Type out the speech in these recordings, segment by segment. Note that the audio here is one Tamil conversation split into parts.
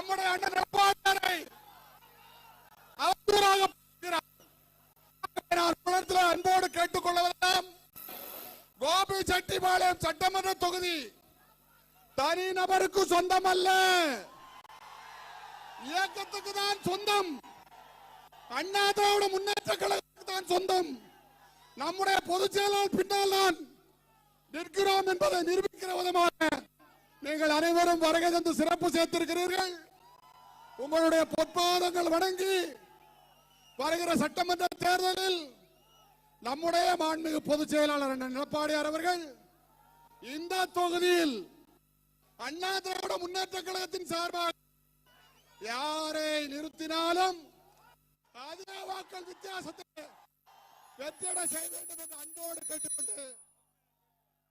நம்முடைய அண்ணன் எடப்பாடியாரை அவதூறாக குளத்தில் அன்போடு கேட்டுக்கொள்ளவெல்லாம் கோபி செட்டிபாளையம் சட்டமன்ற தொகுதி. தனி நபருக்கு சொந்தம் அல்ல இயக்கத்துக்கு தான் சொந்தம். அண்ணா திராவிட முன்னேற்ற கழகத்துக்கு தான் சொந்தம். நம்முடைய பொதுச் செயலாளர் பின்னால் தான் நிற்கிறோம் என்பதை நிரூபிக்கிற விதமாக நீங்கள் அனைவரும் வருகை தந்து சிறப்பு சேர்த்திருக்கிறீர்கள். உங்களுடைய பொற்பாதங்கள் வணங்கி வருகிற சட்டமன்ற தேர்தலில் நம்முடைய மாண்புமிகு பொதுச் செயலாளர் அண்ணன் அவர்கள் இந்த தொகுதியில் அண்ணா திராவிட முன்னேற்ற கழகத்தின் சார்பாக யாரை நிறுத்தினாலும் அதிக வாக்கள் வித்தியாசத்தை வெற்றிட செய்ய வேண்டும் என்று அன்போடு கேட்டுக்கொண்டு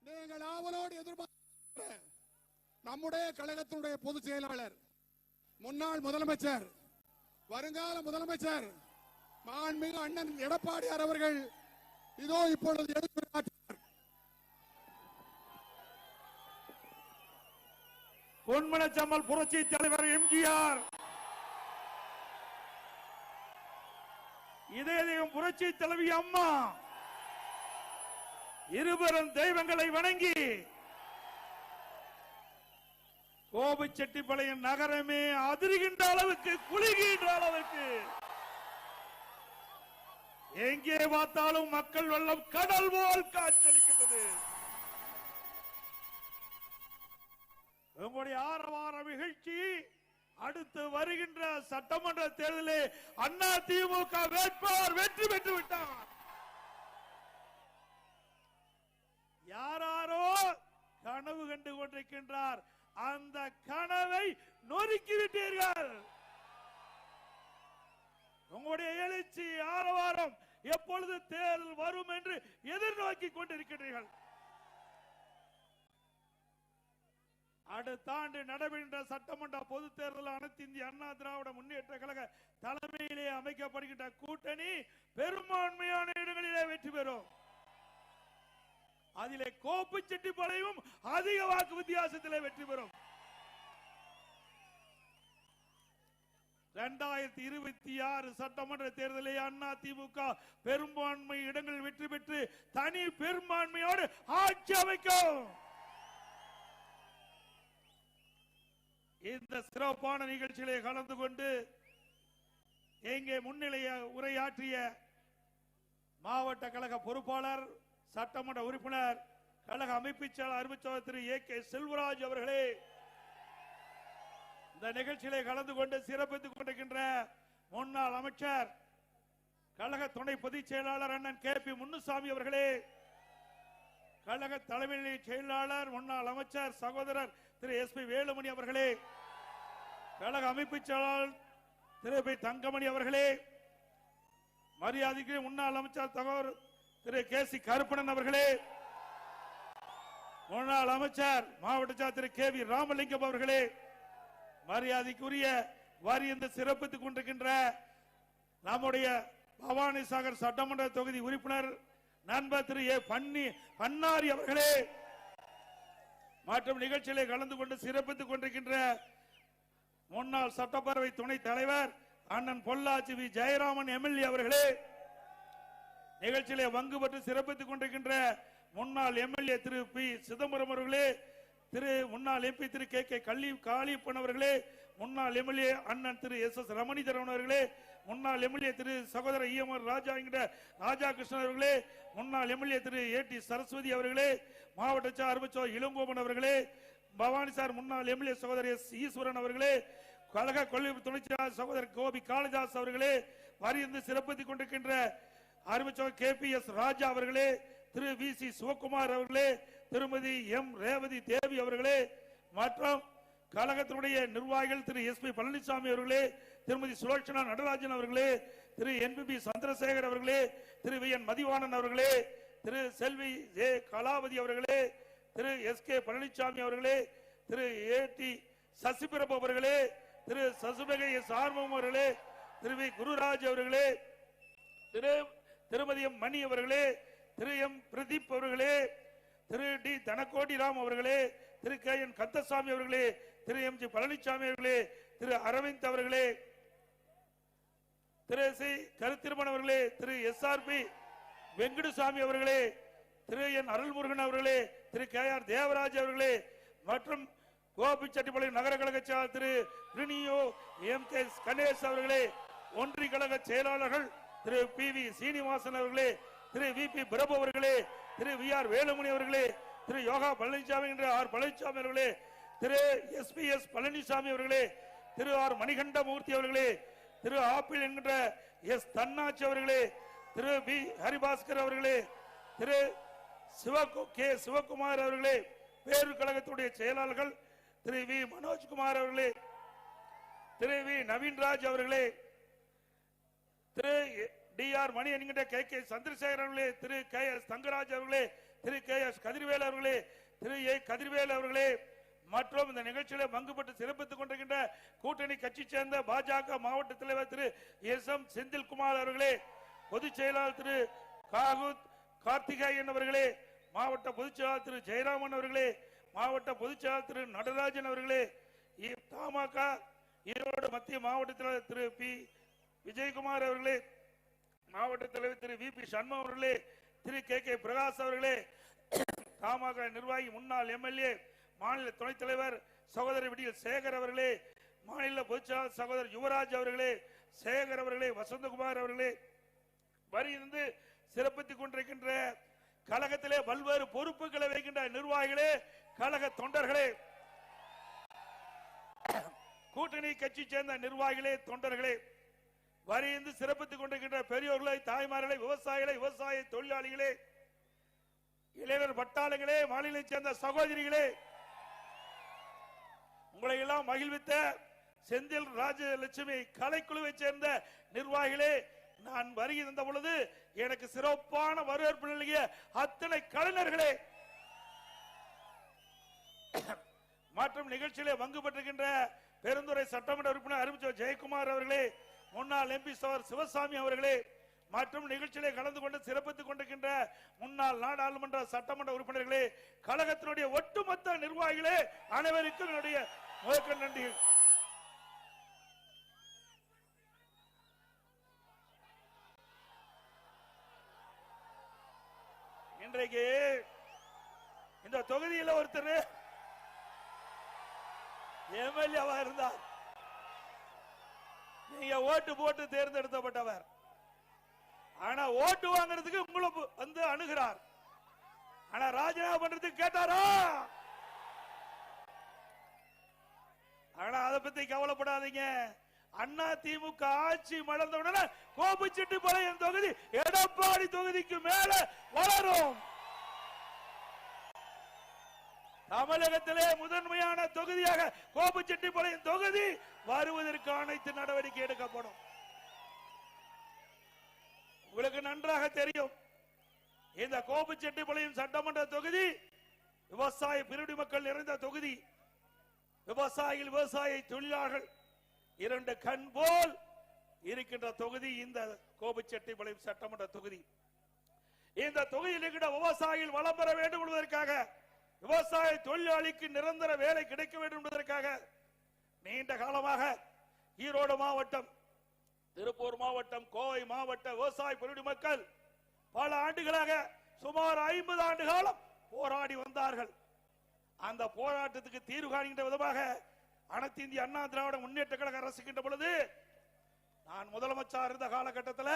நீங்கள் ஆவலோடு எதிர்பார்க்கிற நம்முடைய கழகத்தினுடைய பொதுச் செயலாளர் முன்னாள் முதலமைச்சர் வருங்கால முதலமைச்சர் மாண்புமிகு அண்ணன் எடப்பாடியார் அவர்கள் இதோ இப்பொழுது எடுத்துரையாற்றுகிறார் பொன்மனச்சம்மல் புரட்சி தலைவர் எம்ஜிஆர். இதயம் புரட்சி தலைவி அம்மா. இருவரும் தெய்வங்களை வணங்கி கோபிச்செட்டிப்பாளையம் நகரமே அதிர்கின்ற அளவுக்கு குலுகின்ற அளவுக்கு. எங்கே பார்த்தாலும் மக்கள் வெள்ளம் கடல் போல் காட்சியளிக்கின்றது. உங்களுடைய ஆரவார நிகழ்ச்சி அடுத்து வருகின்ற சட்டமன்ற தேர்தலில் அண்ணா திமுக வேட்பாளர் வெற்றி பெற்று விட்டார். யாராரோ கனவு கண்டு கொண்டிருக்கின்றார். அந்த கனவை நொறுக்கி விட்டீர்கள். உங்களுடைய எழுச்சி ஆரவாரம் எப்பொழுது தேர்தல் வரும் என்று எதிர்நோக்கி கொண்டிருக்கிறீர்கள். அடுத்த ஆண்டு நடைபெறுகின்ற சட்டமன்ற பொது தேர்தல் அனைத்து இந்திய அண்ணா திராவிட முன்னேற்ற கழக தலைமையிலே அமைக்கப்படுகின்ற கூட்டணி பெரும்பான்மையான இடங்களிலே வெற்றி பெறும். அதிலே கோப்பு செட்டிப்பாளையமும் அதிக வாக்கு வித்தியாசத்திலே வெற்றி பெறும். இரண்டாயிரத்தி இருபத்தி ஆறு சட்டமன்ற தேர்தலில் அண்ணா திமுக பெரும்பான்மை இடங்களில் வெற்றி பெற்று தனி பெரும்பான்மையோடு ஆட்சி அமைக்கும். இந்த சிறப்பான நிகழ்ச்சியிலே கலந்து கொண்டு இங்கே முன்னிலைய உரையாற்றிய மாவட்ட கழக பொறுப்பாளர் சட்டமன்ற உறுப்பினர் கழக அமைப்பு செயலர் அறிவிச்சவர் திரு ஏ கே செல்வராஜ் அவர்களே இந்த நிகழ்ச்சியிலே கலந்து கொண்டு சிறப்பித்துக் கொண்டிருக்கின்ற முன்னாள் அமைச்சர் கழக துணை பொதுச் செயலாளர் அண்ணன் கே பி முன்னுசாமி அவர்களே கழக தலைமை செயலாளர் முன்னாள் அமைச்சர் சகோதரர் திரு எஸ் பி வேலுமணி அவர்களே கழக அமைப்பு செயலாளர் திரு பி தங்கமணி அவர்களே மரியாதைக்கு முன்னாள் அமைச்சர் தகவல் திரு கே சி கருப்பணன் அவர்களே முன்னாள் அமைச்சர் மாவட்ட திரு கே வி ராமலிங்கம் அவர்களே மரியாதைக்குரிய வாரியந்த சிறப்பித்துக் கொண்டிருக்கின்ற நம்முடைய பவானி சாகர் சட்டமன்ற தொகுதி உறுப்பினர் நண்பர் திரு ஏ பன்னி பன்னாரி அவர்களே மற்றும் நிகழ்ச்சியிலே கலந்து கொண்டு சிறப்பித்துக் கொண்டிருக்கின்ற முன்னாள் சட்டப்பேரவை துணைத் தலைவர் அண்ணன் பொள்ளாச்சி வி ஜெயராமன் எம்எல்ஏ அவர்களே நிகழ்ச்சியிலே வங்கு பற்றி சிறப்பித்துக் கொண்டிருக்கின்ற முன்னாள் எம்எல்ஏ திரு பி. சிதம்பரம் அவர்களே திரு முன்னாள் எம்பி திரு கே. கே. கள்ளி காளியப்பன் அவர்களே முன்னாள் எம்எல்ஏ அண்ணன் திரு எஸ். எஸ். ரமணிதரன் அவர்களே முன்னாள் எம்எல்ஏ திரு சகோதர இஎம்ஆர் ராஜா என்கிற ராஜா கிருஷ்ணன் அவர்களே முன்னாள் MLA Thiru A. D. Saraswathi அவர்களே மாவட்ட சார் அருமச்சோ இளங்கோபன் அவர்களே பவானி சார் முன்னாள் எம்எல்ஏ சகோதரர் எஸ். ஈஸ்வரன் அவர்களே கழக கொள்கை துணைச்சியாளர் சகோதரர் கோபி காளிதாஸ் அவர்களே வரியந்து சிறப்பித்துக் கொண்டிருக்கின்ற ஆரம்பிச்சவர் கே பி எஸ் ராஜா அவர்களே திரு வி சி சிவகுமார் அவர்களே திருமதி எம் ரேவதி தேவி அவர்களே மற்றும் கழகத்தினுடைய நிர்வாகிகள் திரு எஸ் பி பழனிசாமி அவர்களே திருமதி சுலோச்சனா நடராஜன் அவர்களே திரு என்பிபி சந்திரசேகர் அவர்களே திரு வி என் மதிவாணன் அவர்களே திரு செல்வி ஜே கலாவதி அவர்களே திரு எஸ் கே பழனிசாமி அவர்களே திரு ஏ டி சசிபிரபு அவர்களே திரு சசுபகை எஸ் ஆர்வம் அவர்களே திரு வி குருராஜ் அவர்களே திரு திருமதி எம். மணி அவர்களே திரு எம். பிரதீப் அவர்களே திரு டி. தனக்கோடி ராம் அவர்களே திரு கே. என். கந்தசாமி அவர்களே திரு எம். ஜி. பழனிசாமி அவர்களே திரு அரவிந்த் அவர்களே திரு சி. கருத்திருமன் அவர்களே Thiru S. R. P. Venkatasamy அவர்களே திரு என். அருள்முருகன் அவர்களே திரு கே. ஆர். தேவராஜ் அவர்களே மற்றும் கோபிச்செட்டிப்பாளையம் நகர கழக செயலாளர் திரு பிரினியோ எம். கே. கணேஷ் அவர்களே ஒன்றிய கழக செயலாளர்கள் திரு பி வி சீனிவாசன் அவர்களே திரு வி பி பிரபு அவர்களே திரு வி ஆர் வேலுமணி அவர்களே திரு யோகா பழனிசாமி என்ற ஆர் பழனிசாமி அவர்களே Thiru S P S Palaniswami அவர்களே திரு ஆர் மணிகண்டமூர்த்தி அவர்களே திரு ஆப்பிள் என்கின்ற எஸ் தன்னாட்சி அவர்களே திரு பி ஹரிபாஸ்கர் அவர்களே திரு சிவ கே சிவகுமார் அவர்களே பேரு கழகத்துடைய செயலாளர்கள் திரு வி மனோஜ்குமார் அவர்களே திரு வி நவீன்ராஜ் அவர்களே திரு டி ஆர் மணி என்கின்ற கே கே சந்திரசேகர் அவர்களே திரு கே எஸ் தங்கராஜ் அவர்களே திரு கே எஸ் கதிர்வேல் அவர்களே திரு ஏ கதிர்வேல் அவர்களே மற்றும் இந்த நிகழ்ச்சியில பங்குபட்டு சிறப்பித்துக் கொண்டிருக்கின்ற கூட்டணி கட்சி சேர்ந்த பாஜக மாவட்ட தலைவர் திரு எஸ் எம் செந்தில்குமார் அவர்களே பொதுச் செயலாளர் திரு காகுத் கார்த்திகேயன் அவர்களே மாவட்ட பொதுச் செயலாளர் திரு ஜெயராமன் அவர்களே மாவட்ட பொதுச் செயலாளர் திரு நடராஜன் அவர்களே தமாக ஈரோடு மத்திய மாவட்டத்தில் திரு பி விஜயகுமார் அவர்களே மாவட்ட தலைவர் திரு வி பி சண்முகம் அவர்களே திரு கே கே பிரகாஷ் அவர்களே தமாக நிர்வாகி முன்னாள் எம்எல்ஏ மாநில துணைத் தலைவர் சகோதரர் விடியல் சேகர் அவர்களே மாநில பொதுச்செயலாளர் சகோதரர் யுவராஜ் அவர்களே சேகர் அவர்களே வசந்தகுமார் அவர்களே வரி இருந்து சிறப்பித்துக் கொண்டிருக்கின்ற கழகத்திலே பல்வேறு பொறுப்புகளை வைக்கின்ற நிர்வாகிகளே கழக தொண்டர்களே. கூட்டணி கட்சி சேர்ந்த நிர்வாகிகளே தொண்டர்களே. வரியிருந்து சிறப்பித்துக் கொண்டிருக்கின்ற பெரியோர்களை தாய்மார்களை விவசாயிகளை விவசாய தொழிலாளிகளே இளைஞர் பட்டாளங்களே மாநிலத்தை சேர்ந்த சகோதரிகளே உங்களை எல்லாம் மகிழ்வித்த செந்தில் ராஜலட்சுமி கலைக்குழுவை சேர்ந்த நிர்வாகிகளே நான் வருகை தந்த பொழுது எனக்கு சிறப்பான வரவேற்பு நல்கிய அத்தனை கலைஞர்களே. மற்றும் நிகழ்ச்சியிலே பங்கு பெற்றிருக்கின்ற பெருந்துறை சட்டமன்ற உறுப்பினர் அறிவிச்ச ஜெயக்குமார் அவர்களே முன்னாள் எம்பி சவர் சிவசாமி அவர்களே மற்றும் நிகழ்ச்சியிலே கலந்து கொண்டு சிறப்பித்துக் கொண்டிருக்கின்ற முன்னாள் நாடாளுமன்ற சட்டமன்ற உறுப்பினர்களே கழகத்தினுடைய ஒட்டுமொத்த நிர்வாகிகளே அனைவருக்கும் என்னுடைய முதற்கண் நன்றிகள். இன்றைக்கு இந்த தொகுதியில் ஒருத்தர் எம்எல்ஏவா இருந்தார். நீங்க ஓட்டு போட்டு தேர்ந்தெடுக்கப்பட்டவர் ஆனா ஓட்டு வாங்குறதுக்கு உங்களை வந்து அணுகிறார். ஆனா ராஜினாமா பண்றதுக்கு கேட்டாரா? ஆனா அதை பத்தி கவலைப்படாதீங்க. அண்ணா திமுக ஆட்சி மலர்ந்த உடனே கோபிச்செட்டிப்பாளையம் தொகுதி எடப்பாடி தொகுதிக்கு மேல வளரும். தமிழகத்திலே முதன்மையான தொகுதியாக கோபுச்செட்டிப்பாளையம் தொகுதி வருவதற்கு அனைத்து நடவடிக்கை எடுக்கப்படும். உங்களுக்கு நன்றாக தெரியும். இந்த கோபுச்செட்டிப்பாளையம் சட்டமன்ற தொகுதி விவசாய பிரிவு மக்கள் நிறைந்த தொகுதி. விவசாயிகள் விவசாய தொழிலாளர்கள் இரண்டு கண் போல் இருக்கின்ற தொகுதி இந்த கோபுச்செட்டிப்பாளையம் சட்டமன்ற தொகுதி. இந்த தொகுதியில் இருக்கின்ற விவசாயிகள் வளம் பெற வேண்டும் என்பதற்காக விவசாய தொழிலாளிக்கு நிரந்தர வேலை கிடைக்க வேண்டும் என்பதற்காக நீண்ட காலமாக ஈரோடு மாவட்டம் திருப்பூர் மாவட்டம் கோவை மாவட்ட விவசாய பெருடி மக்கள் பல ஆண்டுகளாக சுமார் ஐம்பது ஆண்டு காலம் போராடி வந்தார்கள். அந்த போராட்டத்துக்கு தீர்வு காண்கின்ற விதமாக அனைத்து இந்திய அண்ணா திராவிட முன்னேற்ற கழக அரசுகின்ற பொழுது நான் முதலமைச்சர் இருந்த காலகட்டத்தில்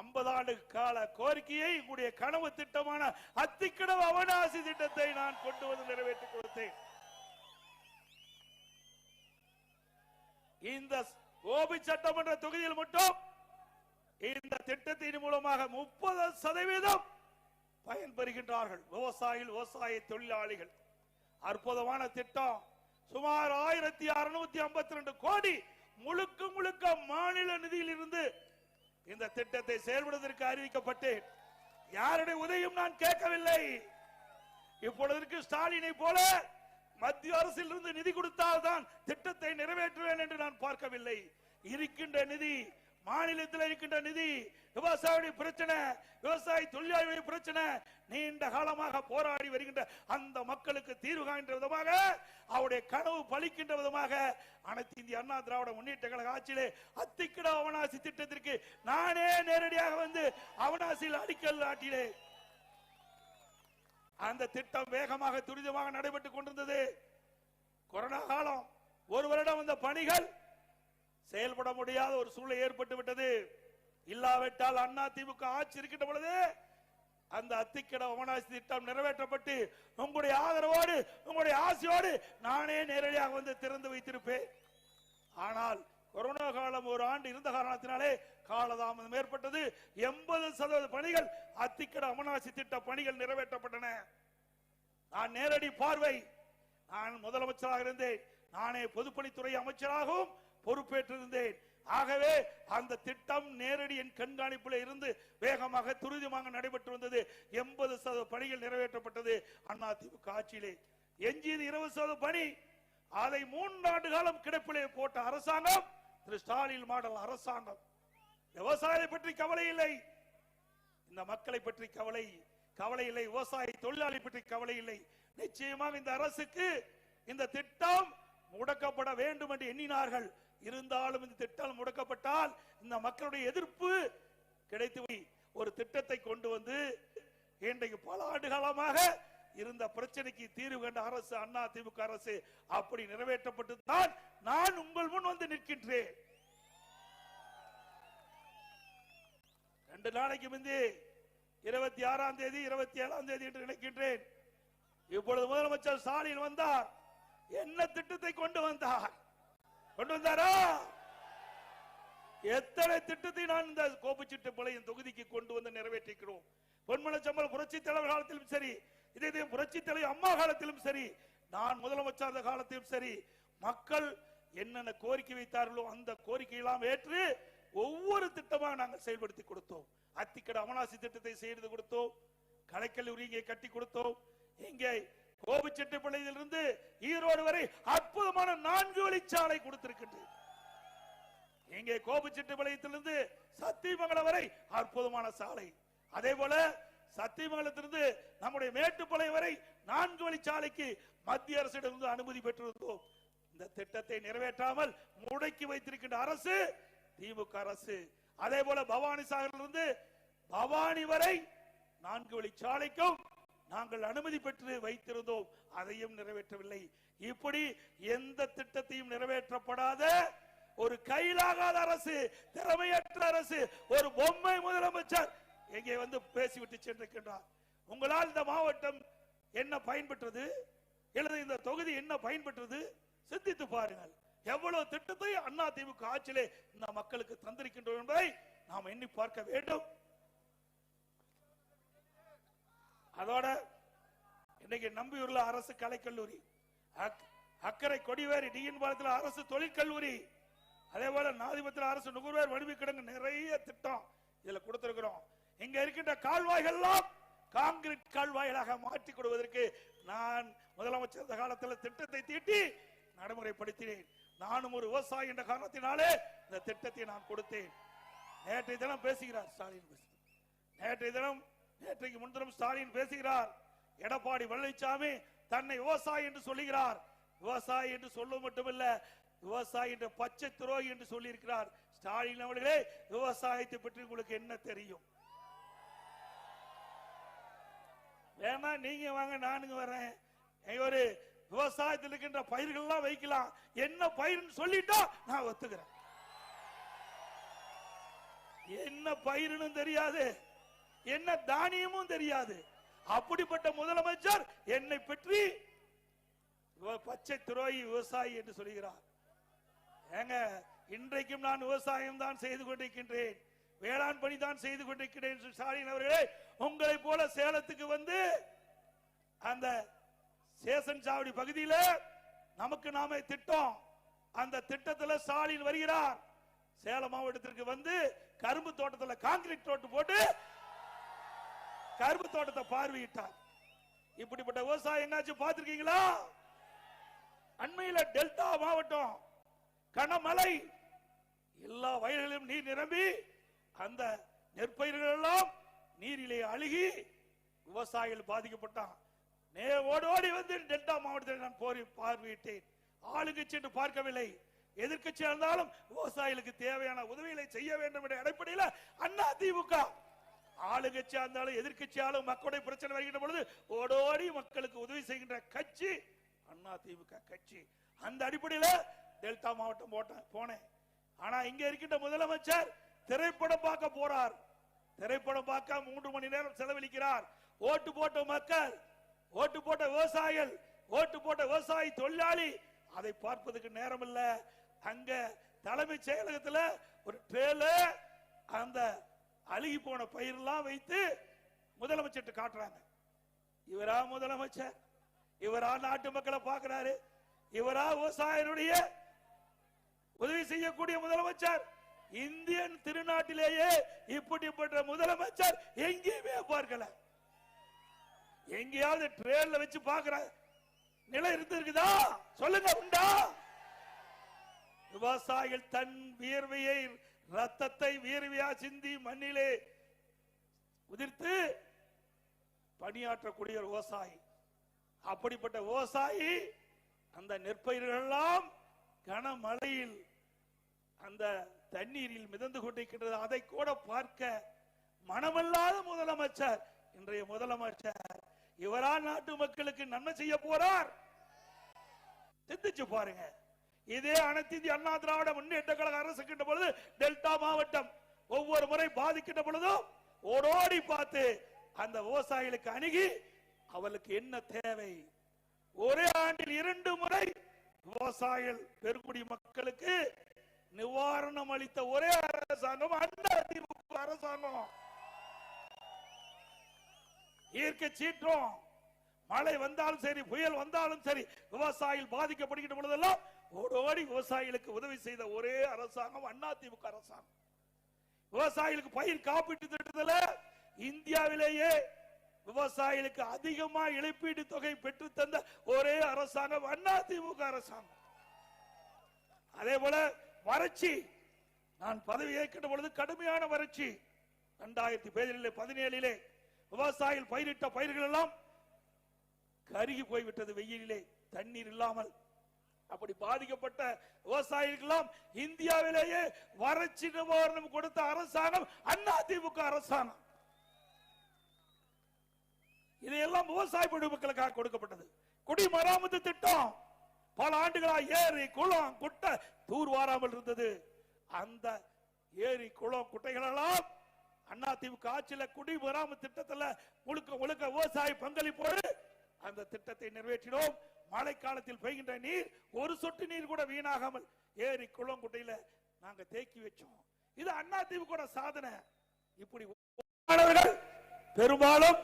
ஐம்பது ஆண்டு கால கோரிக்கையை உங்களுடைய கனவு திட்டமான அத்திக்கடவு அவனாசி திட்டத்தை நான் கொண்டு வந்து நிறைவேற்றி கொடுத்தேன். இந்த கோபி சட்டமன்ற தொகுதியில் மட்டும் இந்த திட்டத்தின் மூலமாக முப்பது சதவீதம் பயன்பெறுகின்றார்கள். விவசாயிகள் விவசாய தொழிலாளிகள். அற்புதமான திட்டம். சுமார் ஆயிரத்தி அறுநூத்தி ஐம்பத்தி ரெண்டு கோடி முழுக்க முழுக்க மாநில நிதியில் இருந்து இந்த திட்டத்தை செயல்படுவதற்கு அறிவிக்கப்பட்டு யாருடைய உதவியும் நான் கேட்கவில்லை. இப்பொழுதற்கு ஸ்டாலினை போல மத்திய அரசில் இருந்து நிதி கொடுத்தால்தான் திட்டத்தை நிறைவேற்றுவேன் என்று நான் பார்க்கவில்லை. இருக்கின்ற நிதி மாநிலத்தில் இருக்கின்ற நிதி விவசாயிகளுடைய பிரச்சனை விவசாய தொழிலாளர்களுடைய பிரச்சனை நீண்ட காலமாக போராடி வருகின்ற அந்த மக்களுக்கு தீர்வு காண்கின்ற விதமாக அவருடைய கனவு பலிக்கின்ற விதமாக அனைத்து இந்திய அண்ணா திராவிட முன்னேற்ற கழக ஆட்சியிலே அத்திக்கிட அவனாசி திட்டத்திற்கு நானே நேரடியாக வந்து அவனாசியில் அடிக்கல் நாட்டிலே அந்த திட்டம் வேகமாக துரிதமாக நடைபெற்றுக் கொண்டிருந்தது. கொரோனா காலம் ஒரு வருடம் அந்த பணிகள் செயல்பட முடியாத ஒரு சூழ்நிலை ஏற்பட்டு விட்டது. இல்லாவிட்டால் அண்ணா திமுக ஆட்சி இருக்கின்ற பொழுது அந்த அத்திக்கட அவனாசி திட்டம் நிறைவேற்றப்பட்டு உங்களுடைய ஆதரவோடு உங்களுடைய ஆசையோடு நானே நேரடியாக வந்து திறந்து வைத்திருப்பேன். ஆனால் கொரோனா காலம் ஒரு ஆண்டு இருந்த காரணத்தினாலே காலதாமதம் ஏற்பட்டது. எண்பது சதவீத பணிகள் அத்திக்கட அமனாசி திட்ட பணிகள் நிறைவேற்றப்பட்டன. நான் நேரடி பார்வை. நான் முதலமைச்சராக இருந்தேன். நானே பொதுப்பணித்துறை அமைச்சராகவும் பொறுப்பேற்றிருந்தேன். ஆகவே அந்த திட்டம் நேரடி என் கண்காணிப்பில் இருந்து வேகமாக துரிதமாக நடைபெற்று வந்தது. எண்பது சதவீத பணிகள் நிறைவேற்றப்பட்டது. அண்ணா திமுக ஆட்சியிலே. எஞ்சியது இருபது சதவீத பணி. அதை மூன்றாண்டு காலம் கிடப்பிலே போட்ட அரசாங்கம் திரு ஸ்டாலின் மாடல் அரசாங்கம். விவசாயத்தை பற்றி கவலை இல்லை. இந்த மக்களை பற்றி கவலை கவலை இல்லை. விவசாய தொழிலாளி பற்றி கவலை இல்லை. நிச்சயமாக இந்த அரசுக்கு இந்த திட்டம் முடக்கப்பட வேண்டும் என்று எண்ணினார்கள். இருந்தாலும் இந்த திட்டம் முடக்கப்பட்டால் இந்த மக்களுடைய எதிர்ப்பு கிடைத்து போய் ஒரு திட்டத்தை கொண்டு வந்து இன்றைக்கு பல ஆண்டு காலமாக இருந்த பிரச்சனைக்கு தீர்வு கண்ட அரசு அண்ணா திமுக அரசு அப்படி நிறைவேற்றப்பட்டு தான் நான் உங்கள் முன் வந்து நிற்கின்றேன். ரெண்டு நாளைக்கு முந்தி இருபத்தி ஆறாம் தேதி இருபத்தி ஏழாம் தேதி என்று நினைக்கின்றேன். இப்பொழுது முதலமைச்சர் ஸ்டாலின் வந்தார். என்ன திட்டத்தை கொண்டு வந்தார்? கொண்டு வந்தாரா? எத்தனை திட்டத்தை நான் இந்த கோபிச்செட்டிப்பாளையம் தொகுதிக்கு கொண்டு வந்து நிறைவேற்றிக்கிறோம். பொன்மனச்சம்பல் புரட்சி தலைவர் காலத்திலும் சரி இதே இதே புரட்சி தலைவர் அம்மா காலத்திலும் சரி நான் முதலமைச்சர் காலத்திலும் சரி மக்கள் என்னென்ன கோரிக்கை வைத்தார்களோ அந்த கோரிக்கை எல்லாம் ஏற்று ஒவ்வொரு திட்டமாக நாங்கள் செயல்படுத்தி கொடுத்தோம். அத்திக்கட அமனாசி திட்டத்தை செய்து கொடுத்தோம். கலைக்கல்லூரி இங்கே கட்டி கொடுத்தோம். இங்கே கோபிச்செட்டிப்பாளையத்திலிருந்து ஈரோடு வரை அற்புதமான நான்கு வழிச்சாலை கொடுத்திருக்கின்றது. இங்கே கோபிச்செட்டிப்பாளையத்திலிருந்து சத்தியமங்கலம் வரை அற்புதமான சாலை. அதே போல சத்தியமங்கலத்திலிருந்து நம்முடைய மேட்டுப்பாளையம் வரை நான்கு வழிச்சாலைக்கு மத்திய அரசிடமிருந்து அனுமதி பெற்றிருந்தோம். இந்த திட்டத்தை நிறைவேற்றாமல் முடக்கி வைத்திருக்கின்ற அரசு திமுக அரசு. அதே போல பவானி சாகரிலிருந்து பவானி வரை நான்கு வழிச்சாலைக்கும் நாங்கள் அனுமதி பெற்று வைத்திருந்தோம் அதையும் நிறைவேற்றவில்லை. இப்படி எந்த திட்டத்தையும் நிறைவேற்றப்படாத ஒரு கையிலாகாத அரசு திறமையற்ற அரசு ஒரு பொம்மை முதலமைச்சர் எங்கே வந்து பேசிவிட்டு சென்றிருக்கின்றார்? உங்களால் இந்த மாவட்டம் என்ன பயன்பெற்றது? அல்லது இந்த தொகுதி என்ன பயன்பெற்றது? சிந்தித்து பாருங்கள். எவ்வளவு திட்டத்தை அண்ணா திமுக ஆட்சியிலே இந்த மக்களுக்கு தந்திருக்கின்றோம் என்பதை நாம் எண்ணி பார்க்க வேண்டும். அதோட இன்னைக்கு நம்பியூர்ல அரசு கலைக்கல்லூரி. அக்- அக்கரை கொடிவேரி டிஎன் பாலத்தில் அரசு தொழிற்கல்லூரி. அதே போல நாதிபத்தில் அரசு நுகர்வோர் வடிவு கிடங்கு நிறைய திட்டம் இதுல கொடுத்திருக்கிறோம். இங்க இருக்கின்ற கால்வாய்கள் எல்லாம் காங்கிரீட் கால்வாய்களாக மாற்றி கொடுவதற்கு நான் முதலமைச்சர் காலத்தில் திட்டத்தை தீட்டி நடைமுறைப்படுத்தினேன். நானும் ஒரு விவசாயி என்ற காரணத்தினாலே இந்த திட்டத்தை நான் கொடுத்தேன். நேற்றைய தினம் பேசுகிறார் ஸ்டாலின் பேசுகிறார். நேற்றைய தினம் நேற்றைக்கு முன்தினம் ஸ்டாலின் பேசுகிறார். எடப்பாடி பழனிசாமி தன்னை விவசாயி என்று சொல்லுகிறார். விவசாயி என்று சொல்ல மட்டுமல்ல விவசாயி என்ற பச்சை துரோகி என்று சொல்லியிருக்கிறார். ஸ்டாலின் அவர்களே விவசாயத்தை பற்றி உங்களுக்கு என்ன தெரியும்? வேணா நீங்க வாங்க நானுங்க வரேன். ஒரு விவசாயத்தில் இருக்கின்ற பயிர்கள் எல்லாம் வைக்கலாம். என்ன பயிர்னு சொல்லிட்டா நான் ஒத்துக்கிறேன். என்ன பயிர்னு தெரியாது. என்ன தானியமும் தெரியாது. அப்படிப்பட்ட முதலமைச்சர் என்னை பற்றி பச்சை துரோகி விவசாயி என்று சொல்கிறார். ஏங்க இன்றைக்கும் நான் விவசாயம் தான் செய்து கொண்டிருக்கின்றேன். வேளாண் பணி தான் செய்து கொண்டிருக்கிறேன் ஸ்டாலின் அவர்களே உங்களை போல சேலத்துக்கு வந்து அந்த சேசன் சாவடி பகுதியில நமக்கு நாமே திட்டம். அந்த திட்டத்துல ஸ்டாலின் வருகிறார். சேலம் மாவட்டத்திற்கு வந்து கரும்பு தோட்டத்துல கான்கிரீட் தோட்டு போட்டு கரும்பு தோட்டத்தை பார்வையிட்டார். இப்படிப்பட்ட விவசாயம் எங்காச்சும் பார்த்திருக்கீங்களா? அண்மையில டெல்டா மாவட்டம் கனமலை எல்லா வயல்களிலும் நீர் நிரம்பி அந்த நெற்பயிர்கள் எல்லாம் நீரிலே அழுகி விவசாயிகள் பாதிக்கப்பட்டான். நே ஓடி ஓடி வந்து டெல்டா மாவட்டத்தில் நான் போரி பார்வையிட்டேன். ஆளுங்கட்சி என்று பார்க்கவில்லை. எதிர்க்கட்சியாக இருந்தாலும் விவசாயிகளுக்கு தேவையான உதவிகளை செய்ய வேண்டும் என்ற அடிப்படையில் அண்ணா திமுக ஆளுங்கட்சியா இருந்தாலும் எதிர்க்கட்சியாலும் மக்களுடைய பிரச்சனை வருகின்ற பொழுது ஓடோடி மக்களுக்கு உதவி செய்கின்ற கட்சி அண்ணா திமுக கட்சி. அந்த அடிப்படையில் டெல்டா மாவட்டம் போட்டேன் போனேன். ஆனா இங்க இருக்கின்ற முதலமைச்சர் திரைப்படம் பார்க்க போறார். திரைப்படம் பார்க்க மூன்று மணி நேரம் செலவழிக்கிறார். ஓட்டு போட்ட மக்கள் ஓட்டு போட்ட விவசாயிகள் ஓட்டு போட்ட விவசாயி தொழிலாளி அதை பார்ப்பதற்கு நேரம் இல்ல அங்க தலைமைச் செயலகத்தில் ஒரு ட்ரேல அந்த அழுகி போன பயிரெல்லாம் வைத்து முதலமைச்சர் காட்டுறாங்க. இவரா முதலமைச்சர்? இவரா நாட்டு மக்களை பார்க்கிறாரு? இவரா விவசாயினுடைய உதவி செய்யக்கூடிய முதலமைச்சர்? இந்தியன் திருநாட்டிலேயே இப்படிப்பட்ட முதலமைச்சர் எங்கேயுமே பார்க்கல. எங்கேயாவது ட்ரெயின்ல வச்சு பார்க்கிற நிலை இருந்திருக்குதா? சொல்லுங்க உண்டா? விவசாயிகள் தன் வியர்வையை ரத்தத்தை வீரவியா சிந்தி மண்ணிலே உதிர்த்து பணியாற்றக்கூடிய ஒரு விவசாயி அப்படிப்பட்ட விவசாயி அந்த நெற்பயிர்கள் எல்லாம் கனமழையில் அந்த தண்ணீரில் மிதந்து கொண்டிருக்கின்றது. அதை கூட பார்க்க மனமல்லாத முதலமைச்சர் இன்றைய முதலமைச்சர் இவரால் நாட்டு மக்களுக்கு நன்மை செய்ய போறார். சிந்திச்சு பாருங்க. இதே அனைத்து இந்திய அண்ணா திராவிட முன்னேற்ற கழக அரசு கிட்ட பொழுது டெல்டா மாவட்டம் ஒவ்வொரு முறை பாதிக்கின்ற பொழுதும் ஓடோடி பார்த்து அந்த விவசாயிகளுக்கு அணுகி அவளுக்கு என்ன தேவை? ஒரே ஆண்டில் இரண்டு முறை விவசாயிகள் பெருங்குடி மக்களுக்கு நிவாரணம் அளித்த ஒரே அரசாங்கம் அண்ணா திமுக அரசாங்கம். இயற்கை சீற்றம் மழை வந்தாலும் சரி புயல் வந்தாலும் சரி விவசாயிகள் பாதிக்கப்படுகின்ற பொழுதெல்லாம் ஓடோடி விவசாயிகளுக்கு உதவி செய்த ஒரே அரசாங்கம் அண்ணா திமுக அரசாங்கம். விவசாயிகளுக்கு பயிர் காப்பீட்டு திட்டத்தில் இந்தியாவிலேயே விவசாயிகளுக்கு அதிகமா இழப்பீடு தொகை பெற்று தந்த ஒரே அரசாங்கம் அண்ணா திமுக அரசாங்கம். அதே போல வறட்சி. நான் பதவி ஏற்கின்ற பொழுது கடுமையான வறட்சி. இரண்டாயிரத்தி பதினேழு பதினேழிலே விவசாயிகள் பயிரிட்ட பயிர்கள் எல்லாம் கருகி போய்விட்டது வெயிலிலே. தண்ணீர் இல்லாமல் அப்படி பாதிக்கப்பட்ட விவசாயிகளுக்கெல்லாம் இந்தியாவிலேயே வறட்சி நிவாரணம் கொடுத்த அரசாங்கம் அண்ணா திமுக அரசாங்கம். இதையெல்லாம் விவசாய பொதுமக்களுக்காக கொடுக்கப்பட்டது. குடிமராமத்து திட்டம் பல ஆண்டுகளா ஏரி குளம் குட்டை தூர் வாராமல் இருந்தது. அந்த ஏரி குளம் குட்டைகளெல்லாம் அதிமுக அண்ணா ஆட்சியில குடிமராமத்து திட்டத்துல முழுக்க முழுக்க விவசாய பங்களிப்போடு அந்த திட்டத்தை நிறைவேற்றினோம். மழை காலத்தில் பெய்கின்ற நீர் ஒரு சொட்டு நீர் கூட வீணாகாமல் ஏரி குளங்குட்டையில நாங்க தேக்கி வச்சோம். இது அண்ணா திமுக சாதனை. இப்படி மாணவர்கள் பெரும்பாலும்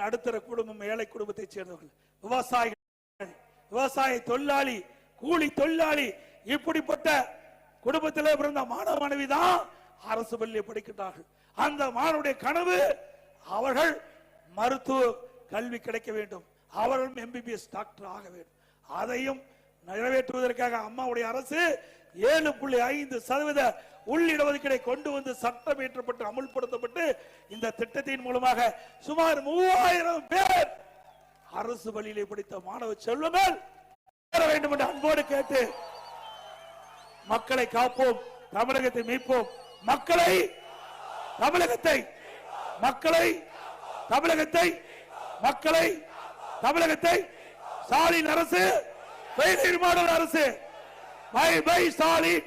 நடுத்தர குடும்பம் ஏழை குடும்பத்தை சேர்ந்தவர்கள். விவசாயிகள் விவசாய தொழிலாளி கூலி தொழிலாளி இப்படிப்பட்ட குடும்பத்தில் பிறந்த மாணவ மனைவி தான் அரசு பள்ளியை படிக்கின்றார்கள். அந்த மாணவனுடைய கனவு அவர்கள் மருத்துவ கல்வி கிடைக்க வேண்டும். அவர்களும் எம்பிபிஎஸ் டாக்டர் ஆக வேண்டும். அதையும் நிறைவேற்றுவதற்காக அம்மாவுடைய அரசு ஏழு புள்ளி ஐந்து சதவீத உள்ளிடஒதுக்கீடை கொண்டு வந்து சட்டம் இயற்றப்பட்டு அமுல்படுத்தப்பட்டு இந்த திட்டத்தின் மூலமாக சுமார் மூவாயிரம் பேர் அரசு பள்ளியிலே படித்த மாணவ செல்வமேல் வேண்டும் என்று அன்போடு கேட்டு மக்களை காப்போம் தமிழகத்தை மீட்போம். மக்களை தமிழகத்தை மக்களை தமிழகத்தை மக்களை தமிழகத்தை ஸ்டாலின் அரசு மாடல் அரசு. Bye bye Stalin.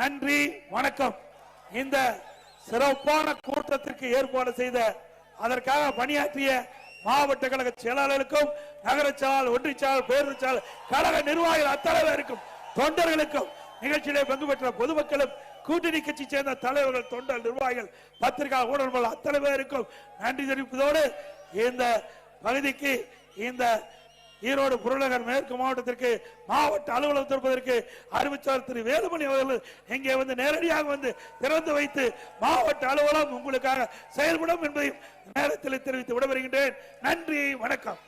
நன்றி வணக்கம். இந்த சிறப்பான கூட்டத்திற்கு ஏற்பாடு செய்த அதற்காக பணியாற்றிய மாவட்ட கழக செயலாளர்களுக்கும் நகர செயலாளர் ஒன்றிய செயலாளர் பேருந்து செயலாளர் கழக நிர்வாகிகள் அத்தனை பேருக்கும் தொண்டர்களுக்கும் நிகழ்ச்சியிலே பங்கு பெற்ற பொதுமக்களும் கூட்டணி கட்சி சேர்ந்த தலைவர்கள் தொண்டர் நிர்வாகிகள் பத்திரிகை ஊடகங்கள் அத்தனை பேருக்கும் நன்றி தெரிவிப்பதோடு இந்த பகுதிக்கு இந்த ஈரோடு புறநகர் மேற்கு மாவட்டத்திற்கு மாவட்ட அலுவலகம் திறப்பதற்கு அறிவிச்சார் திரு வேலுமணி அவர்கள். இங்கே வந்து நேரடியாக வந்து திறந்து வைத்து மாவட்ட அலுவலகம் உங்களுக்காக செயல்படும் என்பதையும் நேரத்தில் தெரிவித்து விட வருகின்றேன் நன்றி வணக்கம்.